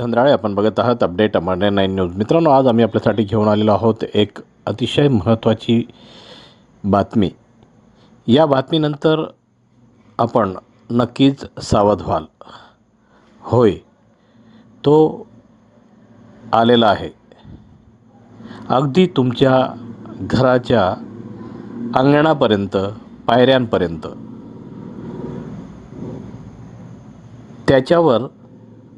धनराळे आपण बघत आहात अपडेट अमरने नाईन न्यूज. मित्रांनो आज आम्ही आपल्यासाठी घेऊन आलेलो आहोत एक अतिशय महत्त्वाची बातमी. या बातमीनंतर आपण नक्कीच सावध व्हाल. होय तो आलेला आहे. अगदी तुमच्या घराच्या अंगणापर्यंत पायऱ्यांपर्यंत. त्याच्यावर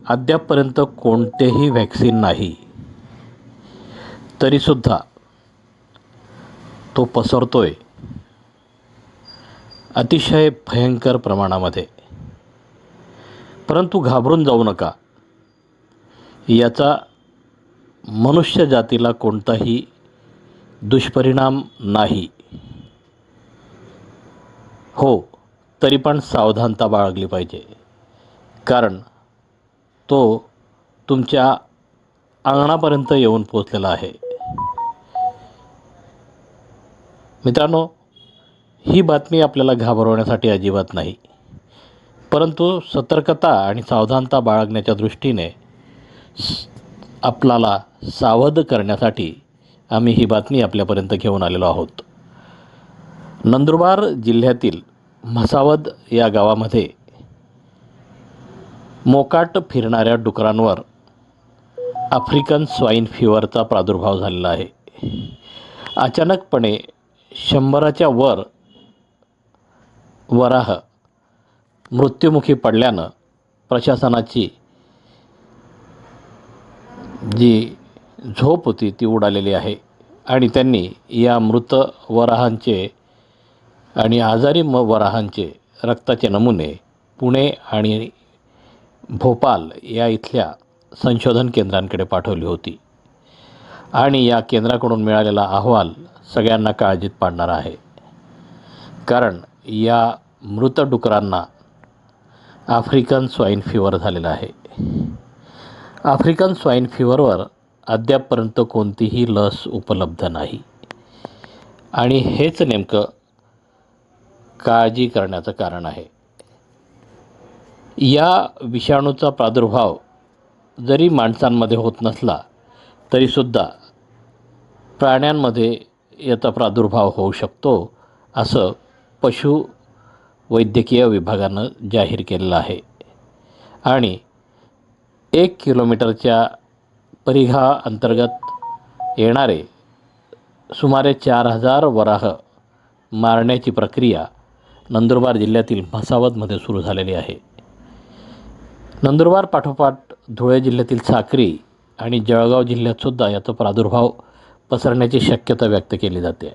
अद्यापपर्यंत कोणतेही व्हॅक्सिन नाही. तरीसुद्धा तो पसरतोय. अतिशय भयंकर प्रमाणामध्ये. परंतु घाबरून जाऊ नका. याचा मनुष्य जातीला कोणताही दुष्परिणाम नाही. हो तरी पण सावधानता बाळगली पाहिजे. कारण तो तुमच्या अंगणापर्यंत येऊन पोचलेला आहे. मित्रांनो ही बातमी आपल्याला घाबरवण्यासाठी अजिबात नाही. परंतु सतर्कता आणि सावधानता बाळगण्याच्या दृष्टीने आपल्याला सावध करण्यासाठी आम्ही ही बातमी आपल्यापर्यंत घेऊन आलेलो आहोत. नंदुरबार जिल्ह्यातील म्हसावद या गावामध्ये मोकाट फिरणाऱ्या डुकरांवर आफ्रिकन स्वाईन फिवरचा प्रादुर्भाव झालेला आहे. अचानकपणे शंभराच्या वर वराह मृत्युमुखी पडल्यानं प्रशासनाची जी झोप होती ती उडालेली आहे आणि त्यांनी या मृत वराहांचे आणि आजारी म वराहांचे रक्ताचे नमुने पुणे आणि भोपाल या इथल्या संशोधन केंद्रांकडे पाठवली होती. आणि या केंद्राकडून मिळालेला अहवाल सगळ्यांना काळजीत पाडणारा आहे. कारण या मृत डुकरांना आफ्रिकन स्वाईन फिवर झालेला आहे. आफ्रिकन स्वाईन फिवरवर अद्यापपर्यंत कोणतीही लस उपलब्ध नाही. आणि हेच नेमकं काळजी करण्याचं कारण आहे. या विषाणूचा प्रादुर्भाव जरी माणसांमध्ये होत नसला तरीसुद्धा प्राण्यांमध्ये याचा प्रादुर्भाव होऊ शकतो असं पशु वैद्यकीय विभागानं जाहीर केलेलं आहे. आणि एक किलोमीटरच्या परिघा अंतर्गत येणारे सुमारे चार हजार वराह मारण्याची प्रक्रिया नंदुरबार जिल्ह्यातील म्हसावदमध्ये सुरू झालेली आहे. नंदुरबार पाठोपाठ धुळे जिल्ह्यातील साक्री आणि जळगाव जिल्ह्यातसुद्धा याचा प्रादुर्भाव पसरण्याची शक्यता व्यक्त केली जाते.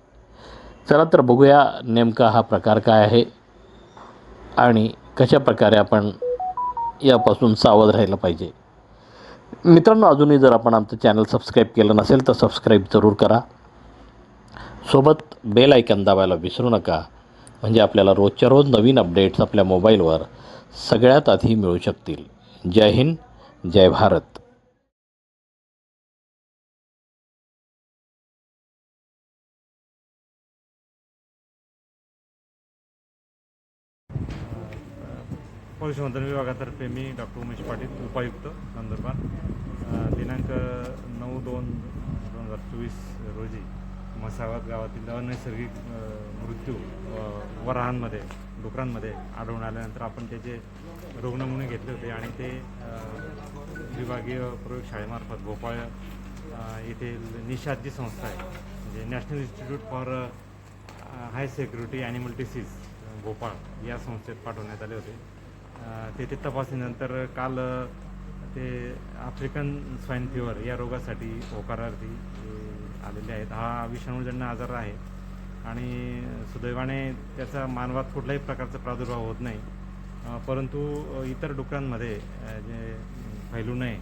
चला तर बघूया नेमका हा प्रकार काय आहे आणि कशा प्रकारे आपण यापासून सावध राहिलं पाहिजे. मित्रांनो अजूनही जर आपण आमचं चॅनल सबस्क्राईब केलं नसेल तर सबस्क्राईब जरूर करा. सोबत बेल आयकन दाबायला विसरू नका म्हणजे आपल्याला रोजच्या रोज नवीन अपडेट्स आपल्या मोबाईलवर सगळ्यात आधी मिळू शकतील. जय हिंद जय भारत. पशुसंवर्धन विभागातर्फे मी डॉक्टर उमेश पाटील उपायुक्त नंदुरबार. दिनांक नऊ दोन दोन हजार चोवीस रोजी मसावत गावातील अनैसर्गिक मृत्यू वराहांमध्ये डुकरांमध्ये आढळून आल्यानंतर आपण त्याचे रुग्णमुने घेतले होते आणि ते विभागीय प्रयोगशाळेमार्फत भोपाळ येथील येथे निषाद जी संस्था आहे. म्हणजे national institute for high security animal disease Bhopal या संस्थेत पाठवण्यात आले होते. तेथे तपासणीनंतर काल ते आफ्रिकन स्वाईन फिवर या रोगासाठी होकारार्थी आलेले आहेत. हा विषाणूजन्य आजार आहे. आणि सुदैवाने त्याचा मानवात कुठल्याही प्रकारचा प्रादुर्भाव होत नाही. परंतु इतर डुकरांमध्ये जे फैलू नये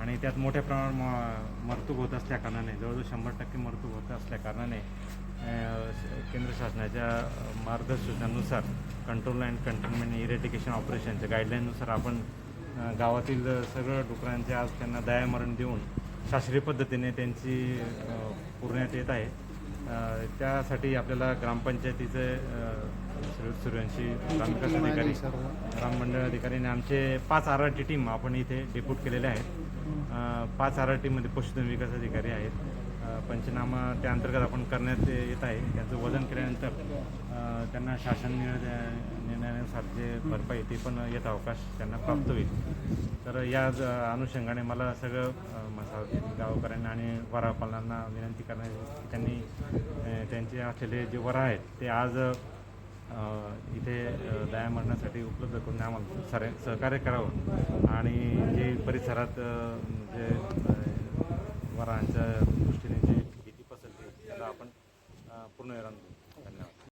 आणि त्यात मोठ्या प्रमाणात म- मरतूक होत असल्याकारणाने जवळजवळ शंभर टक्के मरतूक होत असल्याकारणाने केंद्र शासनाच्या मार्गसूचनानुसार मार्गदर्शनानुसार कंट्रोल अँड कंटेनमेंट इरेटिकेशन ऑपरेशनच्या गाईडलाईननुसार आपण गावातील सगळं डुकरांचे आज त्यांना दयामरण देऊन शास्त्रीय पद्धतीने त्यांची पुरण्यात येत आहे. त्यासाठी आपल्याला ग्रामपंचायतीचे सूर्यवंशी ग्रामविकास अधिकारी ग्राम मंडळ अधिकारी आणि आमचे पाच आर आर टी टीम आपण इथे डेप्यूट केलेले आहेत. पाच आर आर टीमध्ये पशुधन विकास अधिकारी आहेत. पंचनामा त्या अंतर्गत आपण करण्यात येत आहे. त्यांचं वजन केल्यानंतर त्यांना शासन निर्णय निर्णयानुसार जे भरपाई ते पण येत अवकाश त्यांना प्राप्त होईल. तर या अनुषंगाने मला सगळं अ, गावकऱ्यांना आणि वरापालांना विनंती करण्याची त्यांनी त्यांचे असलेले जे वरा आहेत ते आज इथे दया मरणासाठी उपलब्ध करून आम्हाला सारे सहकार्य करावं. आणि जे परिसरात जे वरांचं पूर्ण विराम देऊ